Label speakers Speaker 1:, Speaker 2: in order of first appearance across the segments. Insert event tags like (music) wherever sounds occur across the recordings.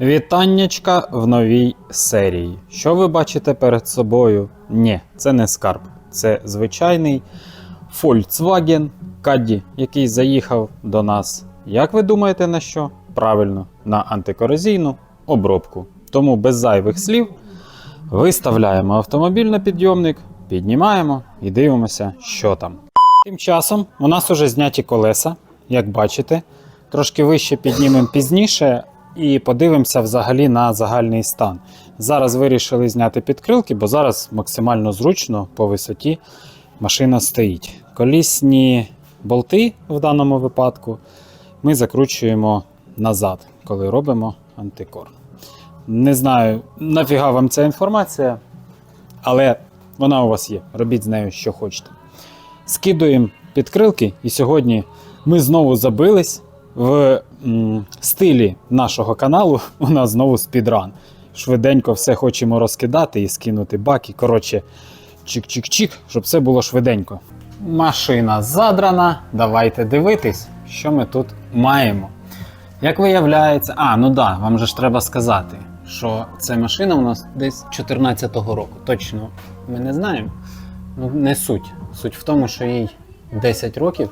Speaker 1: Вітаннячка в новій серії. Що ви бачите перед собою? Ні, це не скарб. Це звичайний Volkswagen Caddy, який заїхав до нас. Як ви думаєте на що? Правильно, на антикорозійну обробку. Тому без зайвих слів виставляємо автомобіль на підйомник, піднімаємо і дивимося, що там. Тим часом у нас уже зняті колеса, як бачите. Трошки вище піднімемо пізніше і подивимося взагалі на загальний стан. Зараз вирішили зняти підкрилки, бо зараз максимально зручно по висоті машина стоїть. Колісні болти в даному випадку ми закручуємо назад, коли робимо антикор. Не знаю, нафіга вам ця інформація, але вона у вас є. Робіть з нею, що хочете. Скидуємо підкрилки, і сьогодні ми знову забились в м, стилі нашого каналу. (laughs) У нас знову спідран. Швиденько все хочемо розкидати і скинути баки. Коротше, чик-чик-чик, щоб все було швиденько. Машина задрана. Давайте дивитись, що ми тут маємо. Як виявляється, а, ну да, вам же ж треба сказати, що ця машина у нас десь 14-го року. Точно ми не знаємо. Ну, не суть. Суть в тому, що їй 10 років,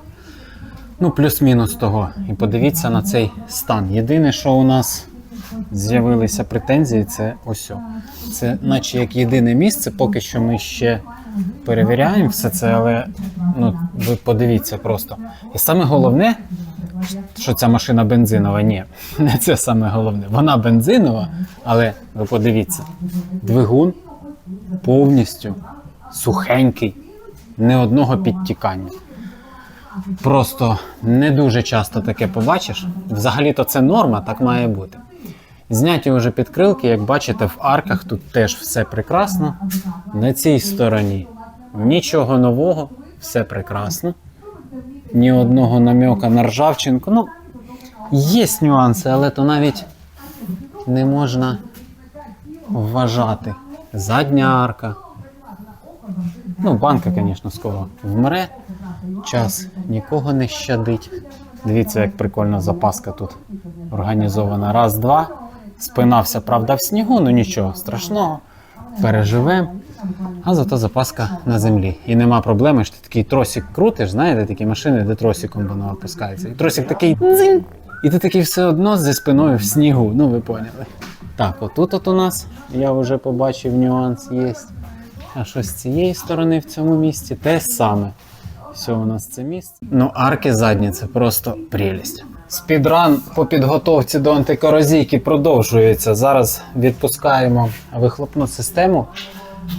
Speaker 1: ну, плюс-мінус того. І подивіться на цей стан. Єдине, що у нас з'явилися претензії, це ось. Це, наче як єдине місце, поки що ми ще перевіряємо все це, але ну, ви подивіться просто. І саме головне, що ця машина бензинова. Ні, (laughs) не це саме головне. Вона бензинова, але ви подивіться, двигун повністю сухенький, не одного підтікання. Просто не дуже часто таке побачиш. Взагалі-то це норма, так має бути. Зняті вже підкрилки, як бачите, в арках тут теж все прекрасно. На цій стороні нічого нового, все прекрасно. Ні одного намека на ржавчинку. Ну, є нюанси, але то навіть не можна вважати. Задня арка. Ну, банка, звісно, скоро вмре. Час нікого не щадить. Дивіться, як прикольно запаска тут організована. Раз, два. Спинався, правда, в снігу, ну нічого страшного. Переживемо. А зато запаска на землі. І нема проблеми, що ти такий тросик крутиш, знаєте, такі машини, де тросиком воно опускається. І тросик такий дзинь. І ти такий все одно зі спиною в снігу. Ну, ви поняли. Так, отут от у нас, я вже побачив, нюанс є. А що з цієї сторони в цьому місці те саме. Все у нас це місце. Ну, арки задні це просто прелість. Спідран по підготовці до антикорозійки продовжується. Зараз відпускаємо вихлопну систему,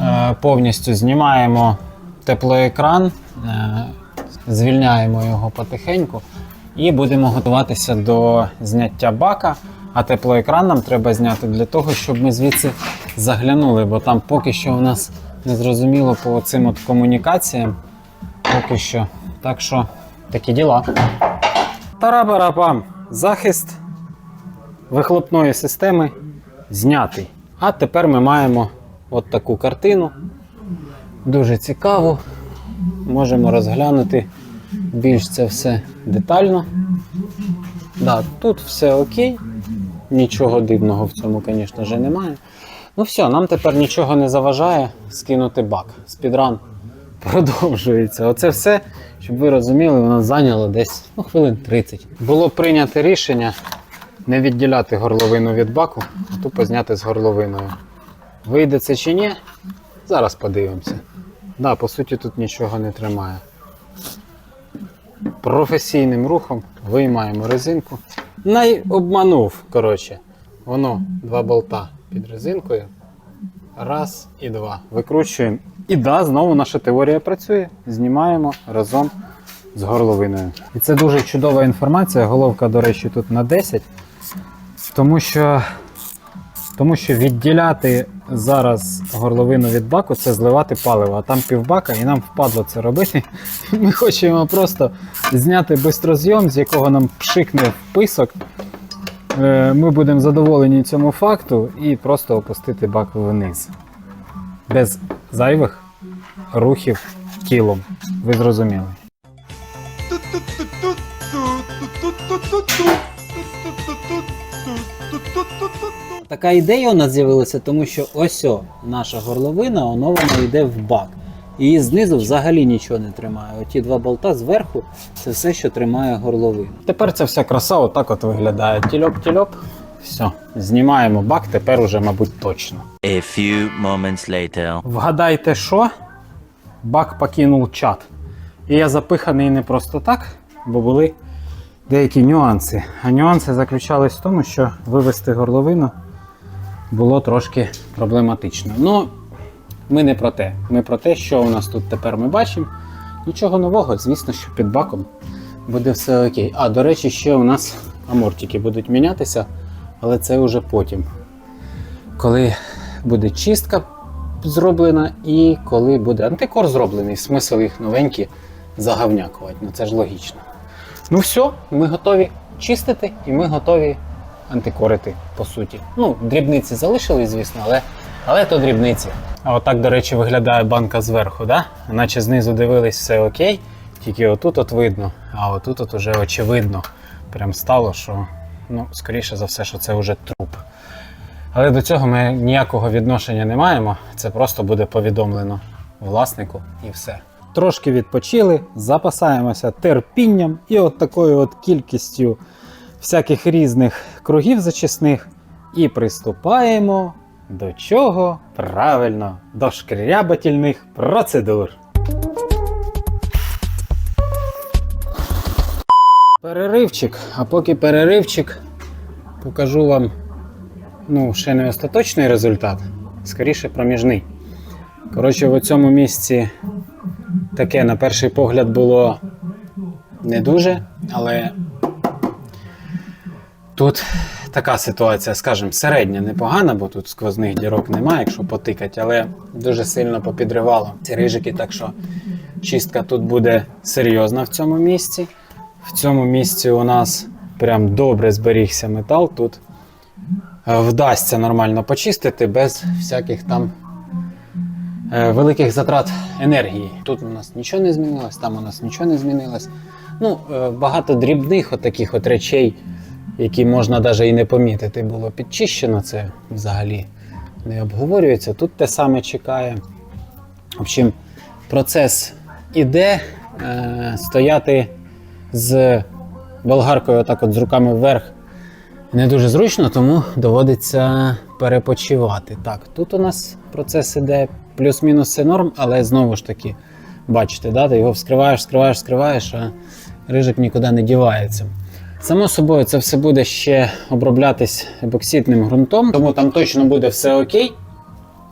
Speaker 1: е, повністю знімаємо теплоекран, е, звільняємо його потихеньку і будемо готуватися до зняття бака. А теплоекран нам треба зняти для того, щоб ми звідси заглянули, бо там поки що у нас не зрозуміло по цим от комунікаціям. Поки що. Так що такі діла. Тарабарапам. Захист вихлопної системи знятий. А тепер ми маємо от таку картину. Дуже цікаву. Можемо розглянути більш це все детально. Да, тут все окей. Нічого дивного в цьому, звісно ж, немає. Ну все, нам тепер нічого не заважає скинути бак. Спідран продовжується. Оце все, щоб ви розуміли, воно зайняло десь ну, хвилин 30. Було прийнято рішення не відділяти горловину від баку, а тупо зняти з горловиною. Вийде це чи ні? Зараз подивимося. Да, по суті, тут нічого не тримає. Професійним рухом виймаємо резинку. Най обманув, коротше. Воно два болта під резинкою. Раз і два. Викручуємо. І да, знову наша теорія працює. Знімаємо разом з горловиною. І це дуже чудова інформація. Головка, до речі, тут на 10. Тому що, тому що відділяти зараз горловину від баку це зливати паливо, а там півбака, і нам впадло це робити. Ми хочемо просто зняти бистрозйом, з якого нам пшикне вписок. Е, Ми будемо задоволені цьому факту і просто опустити бак вниз. Без зайвих рухів тілом. Ви зрозуміли.
Speaker 2: Така ідея у нас з'явилася, тому що ось о, наша горловина, воно вона йде в бак. І знизу взагалі нічого не тримає. Оті два болта зверху це все, що тримає горловину.
Speaker 1: Тепер ця вся краса отак от виглядає. Тільоп-тільоп. Все, знімаємо бак, тепер уже, мабуть, точно.
Speaker 3: A few moments later.
Speaker 1: Вгадайте, що? Бак покинув чат. І я запиханий не просто так, бо були деякі нюанси. А нюанси заключались в тому, що вивести горловину було трошки проблематично. Ну, ми не про те. Ми про те, що у нас тут тепер ми бачимо. Нічого нового, звісно, що під баком буде все окей. А, до речі, ще у нас амортики будуть мінятися, але це вже потім. Коли буде чистка зроблена і коли буде антикор зроблений, смисл їх новенькі загавнякувати. Ну це ж логічно. Ну все, ми готові чистити і ми готові антикорити, по суті. Ну, дрібниці залишились, звісно, але, але то дрібниці. А отак, до речі, виглядає банка зверху, да? наче знизу дивились все окей, тільки отут от видно, а отут от уже очевидно. Прям стало, що ну, скоріше за все, що це вже труп. Але до цього ми ніякого відношення не маємо. Це просто буде повідомлено власнику і все. Трошки відпочили, запасаємося терпінням і от такою от кількістю всяких різних кругів зачисних. І приступаємо до чого? Правильно, до шкрябательних процедур. Переривчик. А поки переривчик, покажу вам ну, ще не остаточний результат, скоріше проміжний. Коротше, в цьому місці таке, на перший погляд, було не дуже, але тут така ситуація, скажімо, середня, непогана, бо тут сквозних дірок немає, якщо потикати, але дуже сильно попідривало ці рижики, так що чистка тут буде серйозна в цьому місці. В цьому місці у нас прям добре зберігся метал. Тут е, вдасться нормально почистити без всяких там е, великих затрат енергії. Тут у нас нічого не змінилось, там у нас нічого не змінилось. Ну, е, багато дрібних от таких от речей, які можна навіть і не помітити, було підчищено. Це взагалі не обговорюється. Тут те саме чекає. В общем, процес іде. Стояти з болгаркою отак от з руками вверх не дуже зручно, тому доводиться перепочивати. Так, тут у нас процес іде плюс-мінус все норм, але знову ж таки, бачите, да, ти його вскриваєш, вскриваєш, вскриваєш, а рижик нікуди не дівається. Само собою, це все буде ще оброблятись епоксидним ґрунтом, тому там точно буде все окей.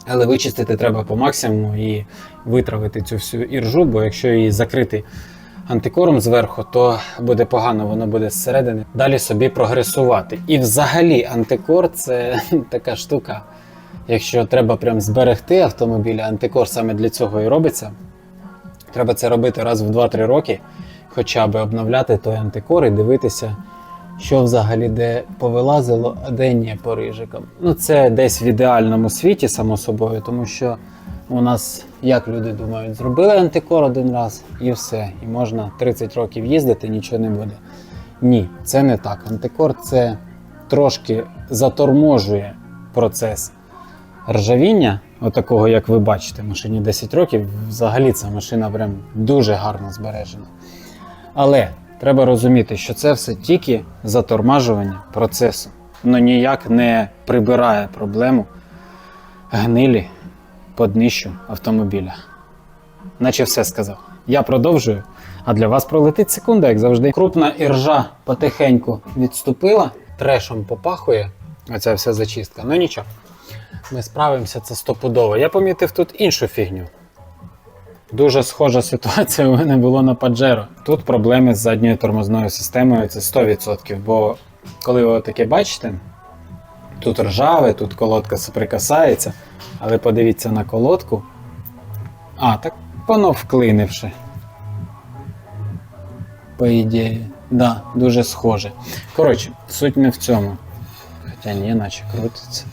Speaker 1: Але вичистити треба по максимуму і витравити цю всю іржу, бо якщо її закрити антикором зверху, то буде погано, воно буде зсередини далі собі прогресувати. І взагалі антикор це така штука. Якщо треба прям зберегти автомобіль, антикор саме для цього і робиться. Треба це робити раз в 2-3 роки, хоча б обновляти той антикор і дивитися, що взагалі де повилазило, а де ні по рижикам. Ну, це десь в ідеальному світі, само собою, тому що у нас, як люди думають, зробили антикор один раз і все. І можна 30 років їздити, нічого не буде. Ні, це не так. Антикор це трошки заторможує процес ржавіння, отакого, як ви бачите, машині 10 років. Взагалі ця машина прям дуже гарно збережена. Але треба розуміти, що це все тільки затормажування процесу, но ніяк не прибирає проблему гнилі по днищу автомобіля. Наче все сказав. Я продовжую, а для вас пролетить секунда, як завжди. Крупна іржа потихеньку відступила, трешом попахує. Оця вся зачистка. Ну нічого. Ми справимося, це стопудово. Я помітив тут іншу фігню. Дуже схожа ситуація у мене була на Pajero. Тут проблеми з задньою тормозною системою це 100%. Бо коли ви таке бачите, тут ржаве, тут колодка соприкасається, але подивіться на колодку. А, так воно вклинивши. По ідеї. Да, дуже схоже. Коротше, суть не в цьому. Хоча ні, наче крутиться.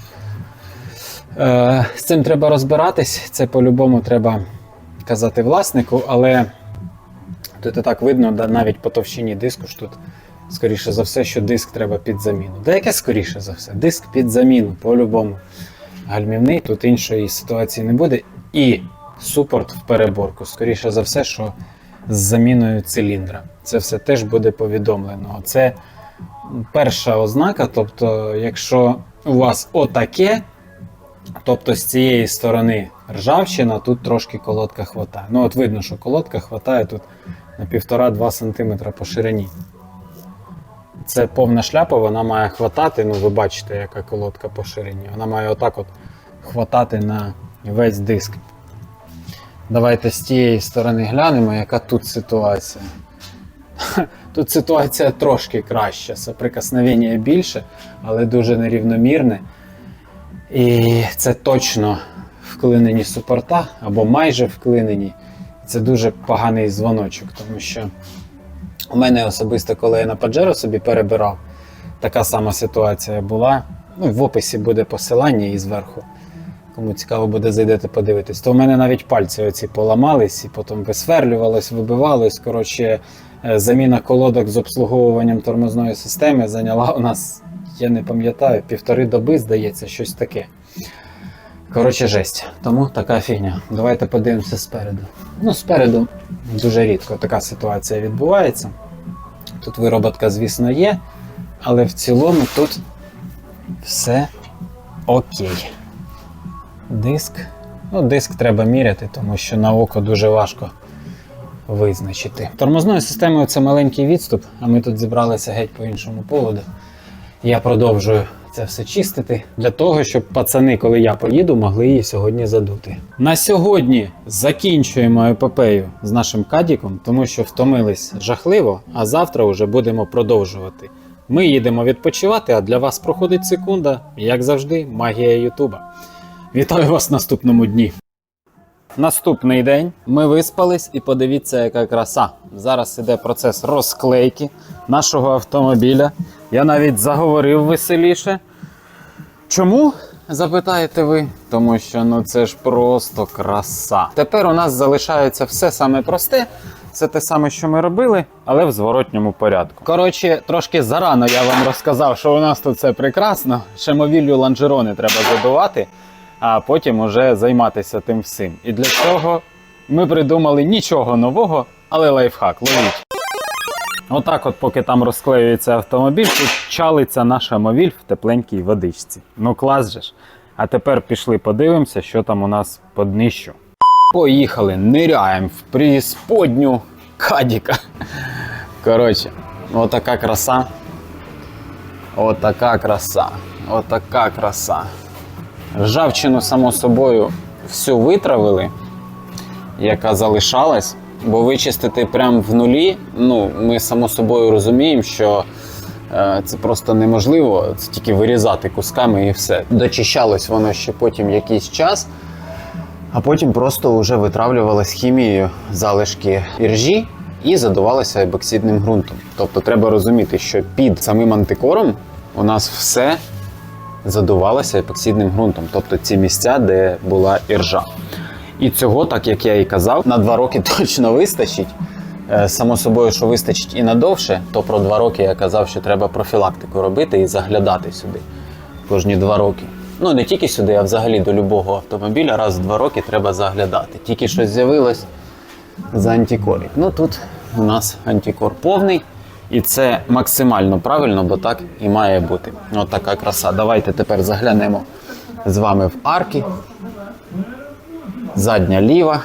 Speaker 1: Е, з цим треба розбиратись. Це по-любому треба казати власнику, але тут і так видно, навіть по товщині диску ж тут скоріше за все, що диск треба під заміну. Да яке скоріше за все? Диск під заміну, по-любому. Гальмівний, тут іншої ситуації не буде. І супорт в переборку. Скоріше за все, що з заміною циліндра. Це все теж буде повідомлено. Це перша ознака. Тобто, якщо у вас отаке, тобто з цієї сторони ржавчина, тут трошки колодка хватає. Ну, от видно, що колодка хватає тут на 1,5-2 см по ширині. Це повна шляпа, вона має хватати. Ну, ви бачите, яка колодка по ширині. Вона має отак от хватати на весь диск. Давайте з тієї сторони глянемо, яка тут ситуація. (laughs) Тут ситуація трошки краща, соприкосновення більше, але дуже нерівномірне. І це точно вклинені супорта або майже вклинені. Це дуже поганий дзвоночок, тому що у мене особисто, коли я на Pajero собі перебирав, така сама ситуація була. Ну, в описі буде посилання і зверху. Кому цікаво буде, зайдете подивитись. То у мене навіть пальці оці поламались і потім висверлювалось, вибивалось. Коротше, е, заміна колодок з обслуговуванням тормозної системи зайняла у нас, я не пам'ятаю, півтори доби, здається, щось таке. Коротше, жесть. Тому така фігня. Давайте подивимося спереду. Ну, спереду дуже рідко така ситуація відбувається. Тут вироботка, звісно, є, але в цілому тут все окей. Диск. Ну, диск треба міряти, тому що на око дуже важко визначити. Тормозною системою це маленький відступ, а ми тут зібралися геть по іншому поводу. Я продовжую це все чистити для того, щоб пацани, коли я поїду, могли її сьогодні задути. На сьогодні закінчуємо епопею з нашим кадіком, тому що втомились жахливо, а завтра вже будемо продовжувати. Ми їдемо відпочивати, а для вас проходить секунда, як завжди, магія Ютуба. Вітаю вас в наступному дні. Наступний день ми виспались і подивіться, яка краса. Зараз іде процес розклейки нашого автомобіля. Я навіть заговорив веселіше. Чому? Запитаєте ви? Тому що ну це ж просто краса. Тепер у нас залишається все саме просте. Це те саме, що ми робили, але в зворотньому порядку. Коротше, трошки зарано я вам розказав, що у нас тут все прекрасно. Ще мовіллю ланжерони треба задувати, а потім уже займатися тим всім. І для цього ми придумали нічого нового, але лайфхак. Ловіть. Отак, от, поки там розклеюється автомобіль, тут чалиться наша мовіль в тепленькій водичці. Ну клас же ж. А тепер пішли подивимося, що там у нас по днищу. Поїхали, ниряємо в преісподню Кадіка. Коротше, отака краса. Отака краса. Отака краса. Ржавчину, само собою, всю витравили, яка залишалась. Бо вичистити прямо в нулі, ну, ми само собою розуміємо, що е, це просто неможливо, це тільки вирізати кусками і все. Дочищалось воно ще потім якийсь час, а потім просто вже витравлювалось хімією залишки іржі і задувалося ебоксидним ґрунтом. Тобто треба розуміти, що під самим антикором у нас все задувалося епоксидним ґрунтом, тобто ці місця, де була іржа. І цього, так як я і казав, на два роки (laughs) точно вистачить. Е, Само собою, що вистачить і надовше, то про два роки я казав, що треба профілактику робити і заглядати сюди кожні два роки. Ну не тільки сюди, а взагалі до любого автомобіля раз в два роки треба заглядати. Тільки щось з'явилось за антикорів. Ну тут у нас антикор повний, і це максимально правильно, бо так і має бути. От краса. Давайте тепер заглянемо з вами в арки. Задня ліва.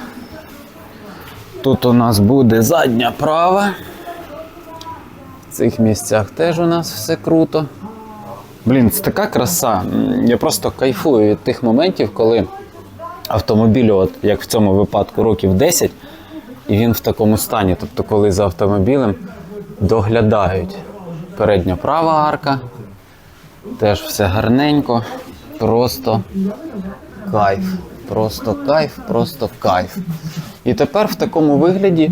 Speaker 1: Тут у нас буде задня права. В цих місцях теж у нас все круто. Блін, це така краса. Я просто кайфую від тих моментів, коли автомобілю, от як в цьому випадку, років 10, і він в такому стані. Тобто, коли за автомобілем доглядають. Передня права арка, теж все гарненько, просто кайф. Просто кайф, просто кайф. І тепер в такому вигляді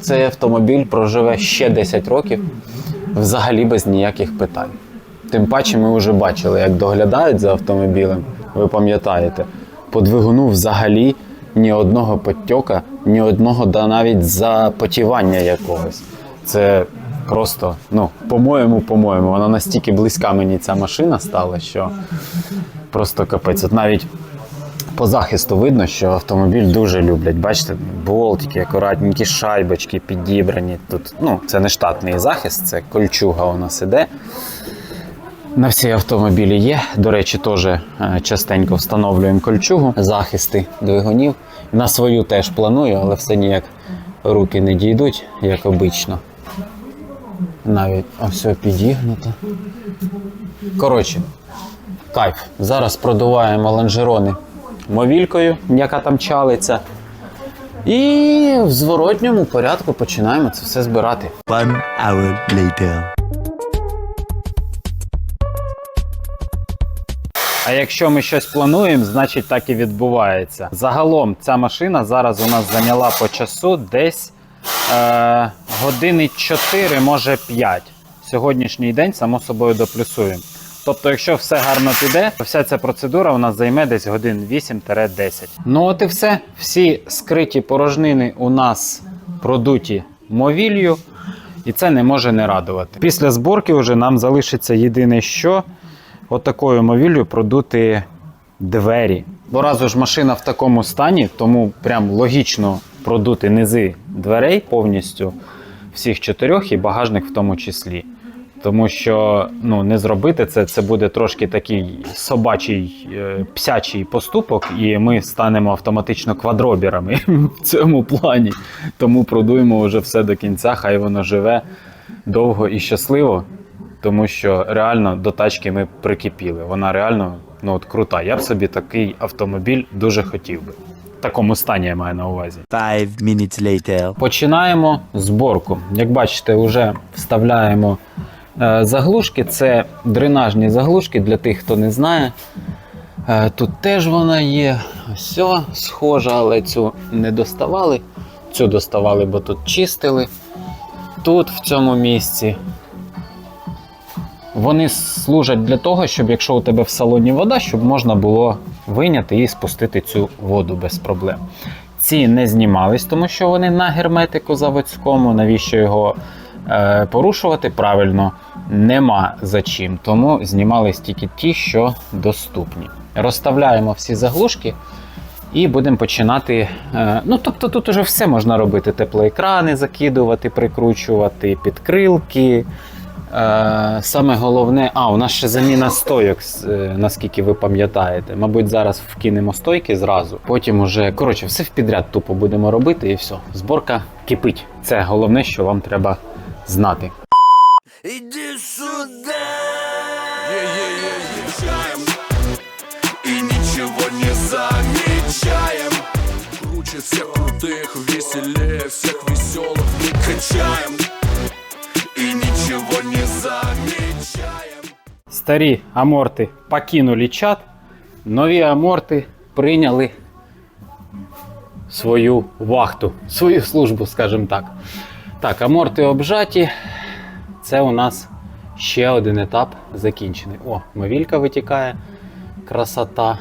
Speaker 1: цей автомобіль проживе ще 10 років взагалі без ніяких питань. Тим паче ми вже бачили, як доглядають за автомобілем, ви пам'ятаєте, по двигуну взагалі ні одного подтьока, ні одного да навіть запотівання якогось. Це просто, ну, по-моєму, по-моєму, вона настільки близька мені ця машина стала, що просто капець. От навіть по захисту видно, що автомобіль дуже люблять. Бачите, болтики, акуратненькі шайбочки підібрані. Тут, ну, це не штатний захист, це кольчуга у нас іде. На всі автомобілі є. До речі, теж е, частенько встановлюємо кольчугу, захисти двигунів. На свою теж планую, але все ніяк руки не дійдуть, як обично. Навіть все підігнуто. Коротше, кайф. Зараз продуваємо лонжерони мовількою, яка там чалиться. І в зворотньому порядку починаємо це все збирати.
Speaker 3: One hour later.
Speaker 1: А якщо ми щось плануємо, значить так і відбувається. Загалом ця машина зараз у нас зайняла по часу десь е, години 4, може 5. Сьогоднішній день, само собою, доплюсуємо. Тобто, якщо все гарно піде, то вся ця процедура у нас займе десь годин 8-10. Ну от і все. Всі скриті порожнини у нас продуті мовіллю, і це не може не радувати. Після зборки вже нам залишиться єдине що отакою мовіллю продути двері. Бо разу ж машина в такому стані, тому прям логічно продути низи дверей повністю всіх чотирьох і багажник в тому числі. Тому що ну, не зробити це, це буде трошки такий собачий е, псячий поступок, і ми станемо автоматично квадробірами в цьому плані. Тому продуємо вже все до кінця, хай воно живе довго і щасливо тому що реально до тачки ми прикипіли. Вона реально ну, от, крута. Я б собі такий автомобіль дуже хотів би. В такому стані я маю на увазі.
Speaker 3: Five minutes later.
Speaker 1: Починаємо зборку. Як бачите, вже вставляємо заглушки. Це дренажні заглушки для тих, хто не знає. Е, тут теж вона є. Все, схожа, але цю не доставали. Цю доставали, бо тут чистили. Тут, в цьому місці, вони служать для того, щоб якщо у тебе в салоні вода, щоб можна було вийняти і спустити цю воду без проблем. Ці не знімались, тому що вони на герметику заводському. Навіщо його е, порушувати? Правильно, нема за чим. Тому знімались тільки ті, що доступні. Розставляємо всі заглушки. І будемо починати. е, Ну, тобто тут уже все можна робити: теплоекрани закидувати, прикручувати, підкрилки. Е, Саме головне, а, у нас ще заміна стойок, е, наскільки ви пам'ятаєте. Мабуть, зараз вкинемо стойки зразу. Потім уже, коротше, все в підряд тупо будемо робити і все. Зборка кипить. Це головне, що вам треба знати.
Speaker 3: Иди сюда!
Speaker 4: Чаем И ничего не замечаем Круче всех крутых, веселее всех веселых Мы качаем И ничего не замечаем
Speaker 1: Старі аморти покинули чат, нові аморти прийняли свою вахту, свою службу, скажімо так. Так, аморти обжаті. Це у нас ще один етап закінчений. О, мовілька витікає. Красота.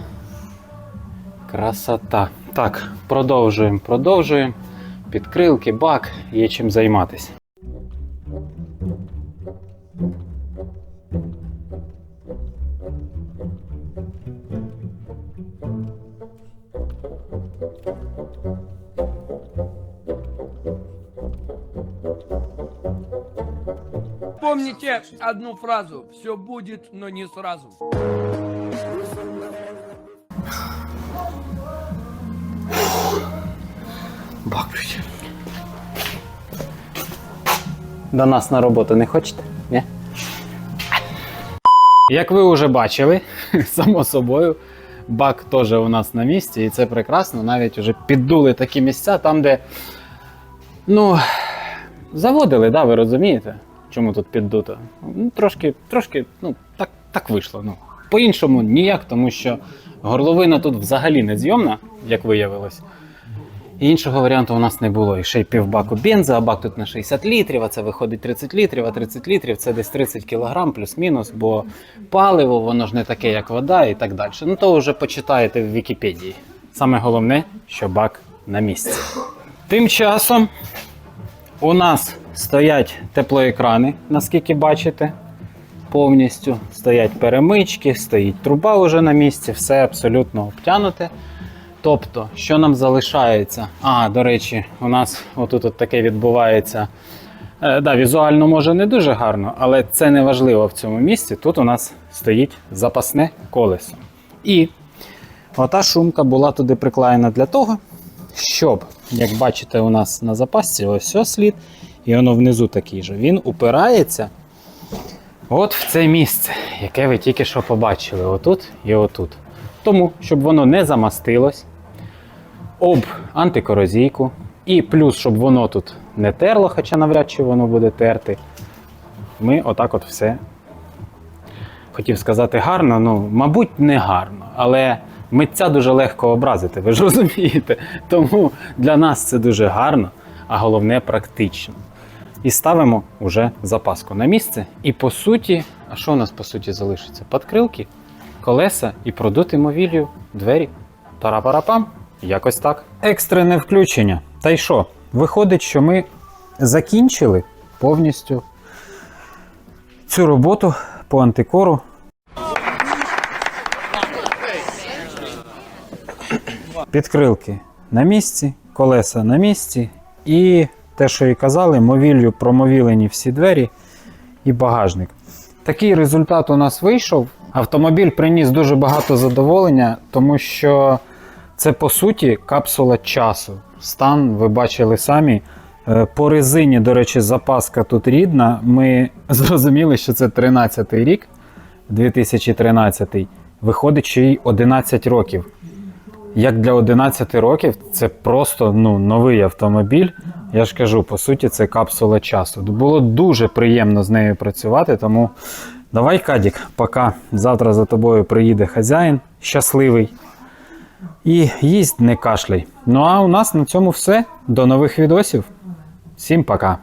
Speaker 1: Красота. Так, продовжуємо, продовжуємо. Підкрилки, бак, є чим займатися.
Speaker 5: Помните одну фразу «Все будет, но не сразу».
Speaker 1: Бак. До нас на роботу не хочете? Ні? Як ви вже бачили, (laughs) само собою, бак теж у нас на місці, і це прекрасно. Навіть вже піддули такі місця, там, де ну, заводили, да, ви розумієте, чому тут піддуто? Ну, трошки, трошки, ну, так, так вийшло. Ну. По-іншому ніяк, тому що горловина тут взагалі не зйомна, як виявилось. І іншого варіанту у нас не було. І ще й півбаку бензу, а бак тут на 60 літрів, а це виходить 30 літрів, а 30 літрів це десь 30 кілограм плюс-мінус, бо паливо, воно ж не таке, як вода і так далі. Ну то вже почитаєте в Вікіпедії. Саме головне, що бак на місці. Тим часом у нас стоять теплоекрани, наскільки бачите. Повністю стоять перемички, стоїть труба вже на місці, все абсолютно обтянуте. Тобто, що нам залишається? А, до речі, у нас отут от таке відбувається. Е, да, візуально може не дуже гарно, але це не важливо в цьому місці. Тут у нас стоїть запасне колесо. І ота шумка була туди приклеєна для того, щоб, як бачите, у нас на запасці ось ось слід, і воно внизу такий же. Він упирається от в це місце, яке ви тільки що побачили, отут і отут. Тому, щоб воно не замастилось, об антикорозійку, і плюс, щоб воно тут не терло, хоча навряд чи воно буде терти. Ми отак от все хотів сказати гарно, ну, мабуть, не гарно, але митця дуже легко образити, ви ж розумієте. Тому для нас це дуже гарно, а головне практично. І ставимо уже запаску на місце. І по суті, а що у нас по суті залишиться? Подкрилки, колеса і продути мовілію, двері. Тарапарапам. Якось так. Екстрене включення. Та й що? Виходить, що ми закінчили повністю цю роботу по антикору. Підкрилки на місці, колеса на місці, і те, що і казали, мовіллю промовілені всі двері і багажник. Такий результат у нас вийшов. Автомобіль приніс дуже багато задоволення, тому що це по суті капсула часу. Стан ви бачили самі. Е, По резині, до речі, запаска тут рідна. Ми (laughs) зрозуміли, що це 13-й рік, 2013. Виходить, що їй 11 років. Як для 11 років, це просто ну, новий автомобіль. Я ж кажу, по суті, це капсула часу. Було дуже приємно з нею працювати, тому давай, Кадік, поки завтра за тобою приїде хазяїн, щасливий. І їсть не кашляй. Ну а у нас на цьому все. До нових відосів. Всім пока.